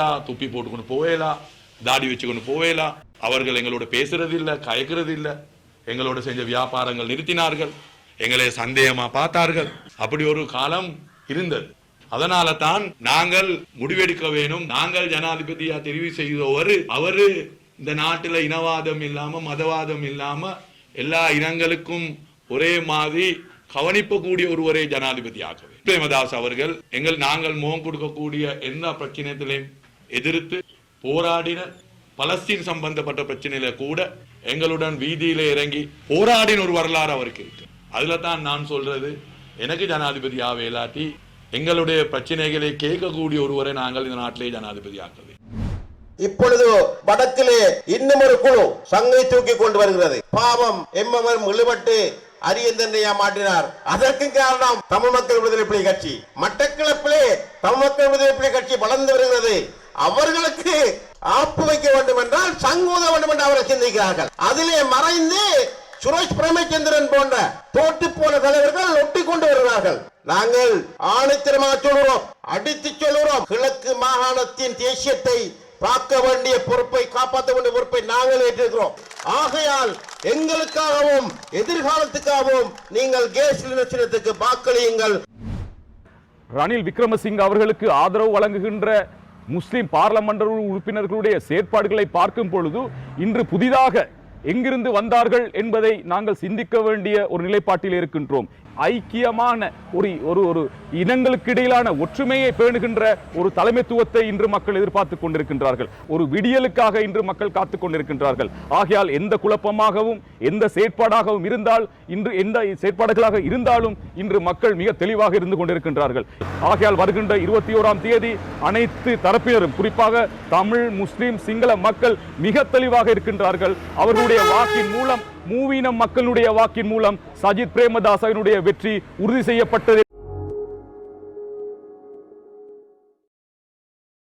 போவேலா துப்பி போட்டுக்கொண்டு போவேலா தாடி வச்சுக்கொண்டு போவேலா அவர்கள் எங்களோட பேசுறது இல்ல கயக்கிறது இல்ல எங்களோட செஞ்ச வியாபாரங்கள் நிறுத்தினார்கள். எங்களை சந்தேகமா பார்த்தார்கள். அப்படி ஒரு காலம் இருந்தது. அதனால தான் நாங்கள் முடிவெடுக்க வேணும். நாங்கள் ஜனாதிபதியா தெரிவு செய்தவர் அவரு இந்த நாட்டில் இனவாதம் இல்லாம மதவாதம் இல்லாம எல்லா இனங்களுக்கும் ஒரே மாதிரி கவனிப்பக்கூடிய ஒருவரே ஜனாதிபதி ஆகவே பிரேமதாஸ் அவர்கள் எங்கள் நாங்கள் முகம் கொடுக்கக்கூடிய எந்த பிரச்சனைத்திலையும் எதிர்த்து போராடின பலஸ்தீன் சம்பந்தப்பட்ட பிரச்சனையில கூட எங்களுடன் வீதியில இறங்கி போராடின ஒரு வரலாறு அவருக்கு இருக்கு. அதுல தான் நான் சொல்றது எனக்கு ஜனாதிபதி ஆவே இல்லாட்டி எங்களுடைய பிரச்சனைகளை கேட்கக்கூடிய ஒருவரை நாங்கள் இந்த நாட்டிலே ஜனாதிபதி ஆக்கவே இப்பொழுது வடக்கிலே இன்னும் ஒரு குழு சங்கை தூக்கி கொண்டு வருகிறது. பாவம் எம்மவர் இழுபட்டு அரியந்தன்னையா மாட்டினார் அதற்கு காரணம் தமிழ் மக்கள் விடுதலை புலி கட்சி. மட்டக்களப்பிலே தமிழ் மக்கள் விடுதலை புலி கட்சி வளர்ந்து வருகிறது. அவர்களுக்கு ஆப்பு வைக்க வேண்டும் என்றால் சங்கூத வேண்டும் என்று அவர்கள் சிந்திக்கிறார்கள். அதிலே மறைந்து சுரேஷ் பிரேமச்சந்திரன் போன்ற தோட்டு போன தலைவர்கள் ஒட்டி கொண்டு வருகிறார்கள். நாங்கள் ஆணைத்திரமாக சொல்கிறோம் அடித்து சொல்கிறோம் கிழக்கு மாகாணத்தின் தேசியத்தை பார்க்க வேண்டிய பொறுப்பை காப்பாற்ற வேண்டிய பொறுப்பை நாங்கள் ஏற்றிருக்கிறோம். ஆகையால் எங்களுக்காகவும் எதிர்காலத்துக்காகவும் நீங்கள் கேஸ் நிலத்தினத்துக்கு வாக்களியுங்கள். ரணில் விக்ரமசிங்க அவர்களுக்கு ஆதரவு வழங்குகின்ற முஸ்லிம் பார்லமெண்ட் உறுப்பினர்களுடைய செயற்பாடுகளை பார்க்கும் பொழுது இன்று புதிதாக எங்கிருந்து வந்தார்கள் என்பதை நாங்கள் சிந்திக்க வேண்டிய ஒரு நிலைப்பாட்டில் இருக்கின்றோம். ஐக்கியமான ஒரு ஒரு ஒரு இனங்களுக்கு இடையிலான ஒற்றுமையை பேணுகின்ற ஒரு தலைமைத்துவத்தை இன்று மக்கள் எதிர்பார்த்து கொண்டிருக்கின்றார்கள். ஒரு விடியலுக்காக இன்று மக்கள் காத்து கொண்டிருக்கின்றார்கள். ஆகையால் எந்த குழப்பமாகவும் எந்த செயற்பாடாகவும் இருந்தால் இன்று எந்த செயற்பாடுகளாக இருந்தாலும் இன்று மக்கள் மிக தெளிவாக இருந்து கொண்டிருக்கின்றார்கள். ஆகையால் வருகின்ற இருபத்தி ஓராம் தேதி அனைத்து தரப்பினரும் குறிப்பாக தமிழ் முஸ்லீம் சிங்கள மக்கள் மிக தெளிவாக இருக்கின்றார்கள். அவர்களுடைய வாக்கின் மூலம் மூவீனம் மக்களுடைய வாக்கின் மூலம் சஜித் பிரேமதாசனுடைய வெற்றி உறுதி செய்யப்பட்டது.